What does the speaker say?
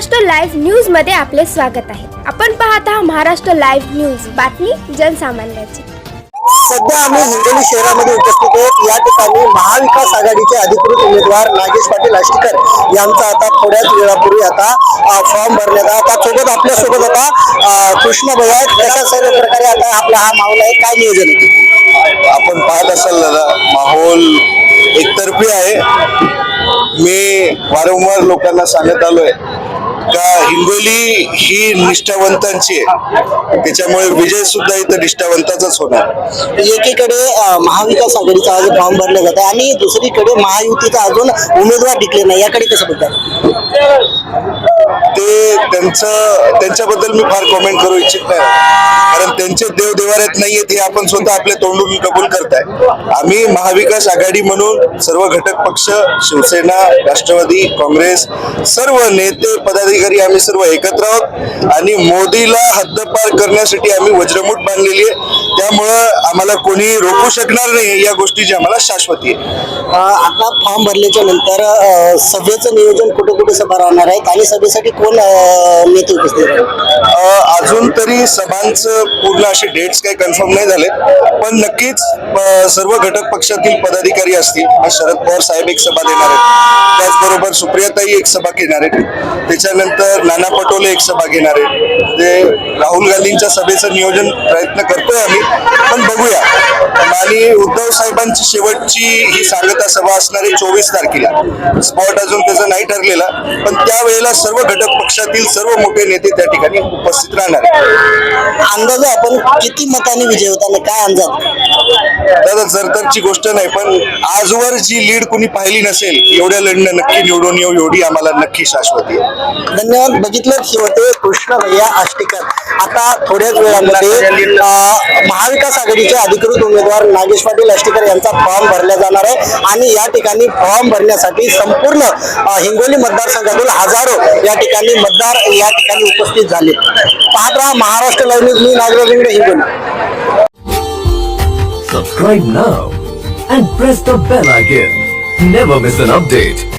Maharashtra live न्यूजमध्ये आपले स्वागत आहे. आपण पाहत आहात महाराष्ट्र लाईव्ह न्यूज. बातमी जनसामान्याची. सध्या आम्ही हिंगोली शहरामध्ये उपस्थित आहोत. या ठिकाणी महाविकास आघाडीचे अधिकृत उमेदवार नागेश पाटील आष्टीकर यांचा आता थोड्याच वेळापूर्वी आता फॉर्म भरण्यात आता सोबत आपल्यासोबत आता कृष्ण भैया आहेत. कशा सर्व प्रकारे आता आपला हा माहोल आहे? काय नियोजन आहे? आपण पाहत असाल दादा माहोल एकतर्फी आहे. मी वारंवार लोकांना सांगत आलोय का हिंगोली ही निष्ठावंतांची आहे. त्याच्यामुळे विजय सुद्धा इथं निष्ठावंताचाच होणार. एकीकडे महाविकास आघाडीचा आज फॉर्म भरला जात आहे आणि दुसरीकडे महायुतीचा अजून उमेदवार टिकले नाही. याकडे कसं बघतात ते त्यांचं त्यांच्याबद्दल मी फार कॉमेंट करू इच्छित नाही. कारण त्यांचे देव देवाऱ्यात नाहीयेत हे आपण स्वतः आपल्या तोंडून कबूल करताय. आम्ही महाविकास आघाडी म्हणून सर्व घटक पक्ष शिवसेना राष्ट्रवादी काँग्रेस सर्व नेते पदाधिकारी आम्ही सर्व एकत्र आहोत. आणि मोदीला हद्दपार करण्यासाठी आम्ही वज्रमूठ बांधलेली आहे. त्यामुळं आम्हाला कोणी रोखू शकणार नाही या गोष्टीची आम्हाला शाश्वती आहे. आता फॉर्म भरल्याच्या नंतर अ, सभेचं नियोजन कुठे कुठे सभा राहणार आहेत? आणि सभेसाठी कोण अ, नेते उपस्थित राहणार अजून तरी सभांचं पूर्ण असे डेट्स काही कन्फर्म नाही झाले पण नक्कीच सर्व घटक पक्षातील पदाधिकारी असतील शरद पवार साहेब एक सभा देणार आहेत. त्याचबरोबर सुप्रियाताई एक सभा घेणार आहेत. त्याच्यानंतर नाना पटोले एक सभा घेणार आहेत. ते राहुल गांधींच्या सभेचं नियोजन प्रयत्न करतोय आम्ही पण बघूया. आणि उद्धव साहेबांची शेवटची ही सांगता सभा असणार आहे चोवीस तारखेला. स्पॉट अजून त्याचा नाही ठरलेला पण त्यावेळेला सर्व घटक पक्षातील सर्व मोठे नेते त्या ठिकाणी उपस्थित राहणार अंदाजे आपण किती मतांनी विजय होता आणि काय अंदाज? दादा जरतरची गोष्ट नाही पण आजवर जी लीड कुणी पाहिली नसेल एवढ्या लढणं नक्की निवडून येऊ एवढी आम्हाला नक्की शाश्वती आहे. धन्यवाद. बघितलं होते कृष्ण भैया आष्टीकर. आता थोड्याच वेळामध्ये महाविकास आघाडीचे अधिकृत उमेदवार नागेश पाटील अष्टीकर यांचा फॉर्म भरला जाणार आहे आणि या ठिकाणी फॉर्म भरण्यासाठी संपूर्ण हिंगोली मतदारसंघातून हजारो या ठिकाणी मतदार या ठिकाणी उपस्थित झाले पाहत राहा Maharashtra live news me Nagraj Ingde Hingoli Subscribe now and press the bell icon. Never miss an update.